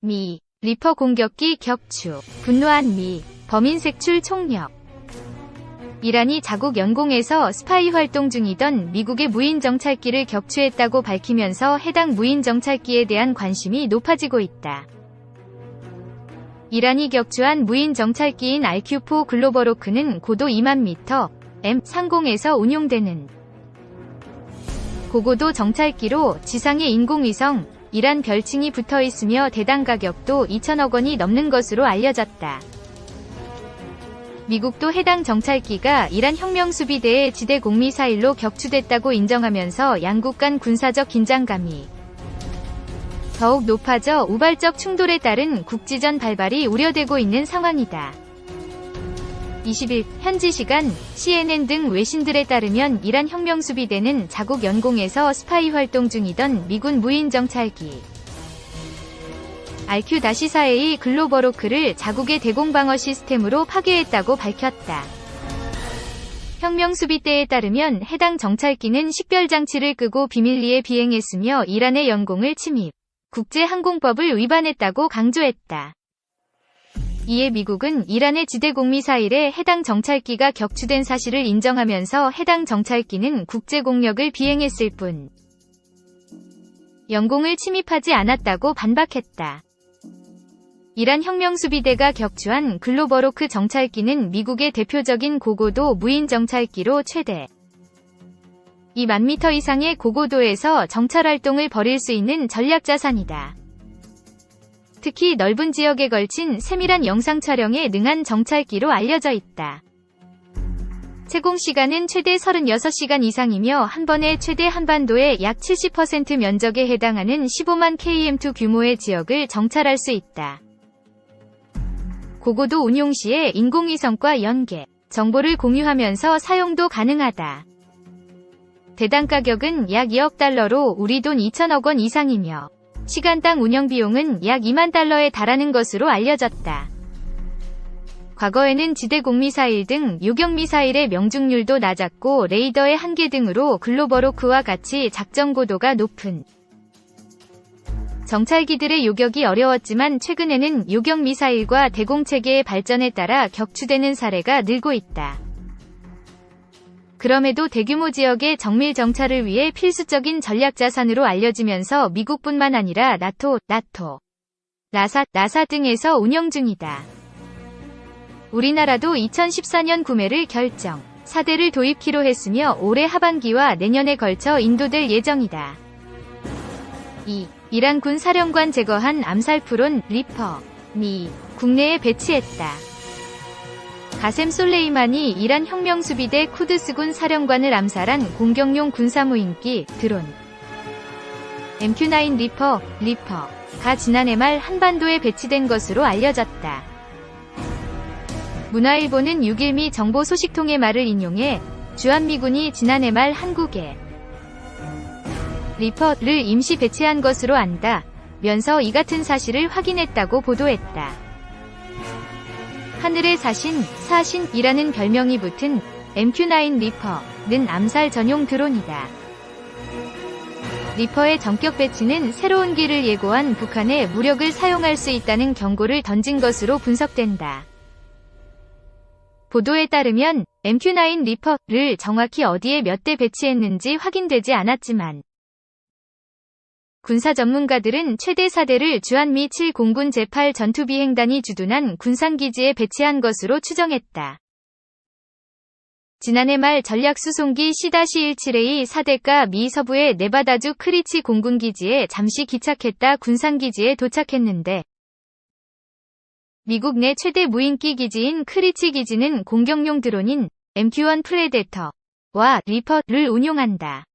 미, 리퍼 공격기 격추, 분노한 미, 범인 색출 총력. 이란이 자국 연공에서 스파이 활동 중이던 미국의 무인 정찰기를 격추했다고 밝히면서 해당 무인 정찰기에 대한 관심이 높아지고 있다. 이란이 격추한 무인 정찰기인 RQ4 글로버로크는 고도 2만 미터, M 상공에서 운용되는 고고도 정찰기로 지상의 인공위성, 이란 별칭이 붙어 있으며 대당 가격도 2천억 원이 넘는 것으로 알려졌다. 미국도 해당 정찰기가 이란 혁명 수비대의 지대 공미사일로 격추됐다고 인정하면서 양국 간 군사적 긴장감이 더욱 높아져 우발적 충돌에 따른 국지전 발발이 우려되고 있는 상황이다. 20일 현지 시간 CNN 등 외신들에 따르면 이란 혁명수비대는 자국 연공에서 스파이 활동 중이던 미군 무인 정찰기 RQ-4A 글로버로크를 자국의 대공방어 시스템으로 파괴했다고 밝혔다. 혁명수비대에 따르면 해당 정찰기는 식별장치를 끄고 비밀리에 비행했으며 이란의 연공을 침입, 국제항공법을 위반했다고 강조했다. 이에 미국은 이란의 지대공 미사일에 해당 정찰기가 격추된 사실을 인정하면서 해당 정찰기는 국제공력을 비행했을 뿐 영공을 침입하지 않았다고 반박했다. 이란 혁명수비대가 격추한 글로버로크 정찰기는 미국의 대표적인 고고도 무인 정찰기로 최대 2만 미터 이상의 고고도에서 정찰 활동을 벌일 수 있는 전략 자산이다. 특히 넓은 지역에 걸친 세밀한 영상 촬영에 능한 정찰기로 알려져 있다. 채공 시간은 최대 36시간 이상이며 한 번에 최대 한반도의 약 70% 면적에 해당하는 15만 km2 규모의 지역을 정찰할 수 있다. 고고도 운용 시에 인공위성과 연계, 정보를 공유하면서 사용도 가능하다. 대당 가격은 약 2억 달러로 우리 돈 2천억 원 이상이며 시간당 운영 비용은 약 2만 달러에 달하는 것으로 알려졌다. 과거에는 지대 공 미사일 등 요격 미사일의 명중률도 낮았고 레이더의 한계 등으로 글로버로크와 같이 작전 고도가 높은 정찰기들의 요격이 어려웠지만 최근에는 요격 미사일과 대공 체계의 발전에 따라 격추되는 사례가 늘고 있다. 그럼에도 대규모 지역의 정밀 정찰을 위해 필수적인 전략 자산으로 알려지면서 미국뿐만 아니라 나토, 나토, 나사, 나사 등에서 운영 중이다. 우리나라도 2014년 구매를 결정, 4대를 도입키로 했으며 올해 하반기와 내년에 걸쳐 인도될 예정이다. 2. 이란 군 사령관 제거한 암살 프론 리퍼, 미, 국내에 배치했다. 가셈 솔레이만이 이란 혁명수비대 쿠드스군 사령관을 암살한 공격용 군사무인기 드론 MQ-9 리퍼, 리퍼가 지난해 말 한반도에 배치된 것으로 알려졌다. 문화일보는 6일 미 정보 소식통의 말을 인용해 주한미군이 지난해 말 한국에 리퍼를 임시 배치한 것으로 안다. 면서 이 같은 사실을 확인했다고 보도했다. 하늘의 사신, 사신이라는 별명이 붙은 MQ-9 리퍼는 암살 전용 드론이다. 리퍼의 전격 배치는 새로운 길을 예고한 북한의 무력을 사용할 수 있다는 경고를 던진 것으로 분석된다. 보도에 따르면 MQ-9 리퍼를 정확히 어디에 몇 대 배치했는지 확인되지 않았지만 군사 전문가들은 최대 4대를 주한미 7공군 제8 전투비행단이 주둔한 군산기지에 배치한 것으로 추정했다. 지난해 말 전략수송기 C-17A 4대가 미 서부의 네바다주 크리치 공군기지에 잠시 기착했다 군산기지에 도착했는데 미국 내 최대 무인기 기지인 크리치 기지는 공격용 드론인 MQ-1 프레데터와 리퍼를 운용한다.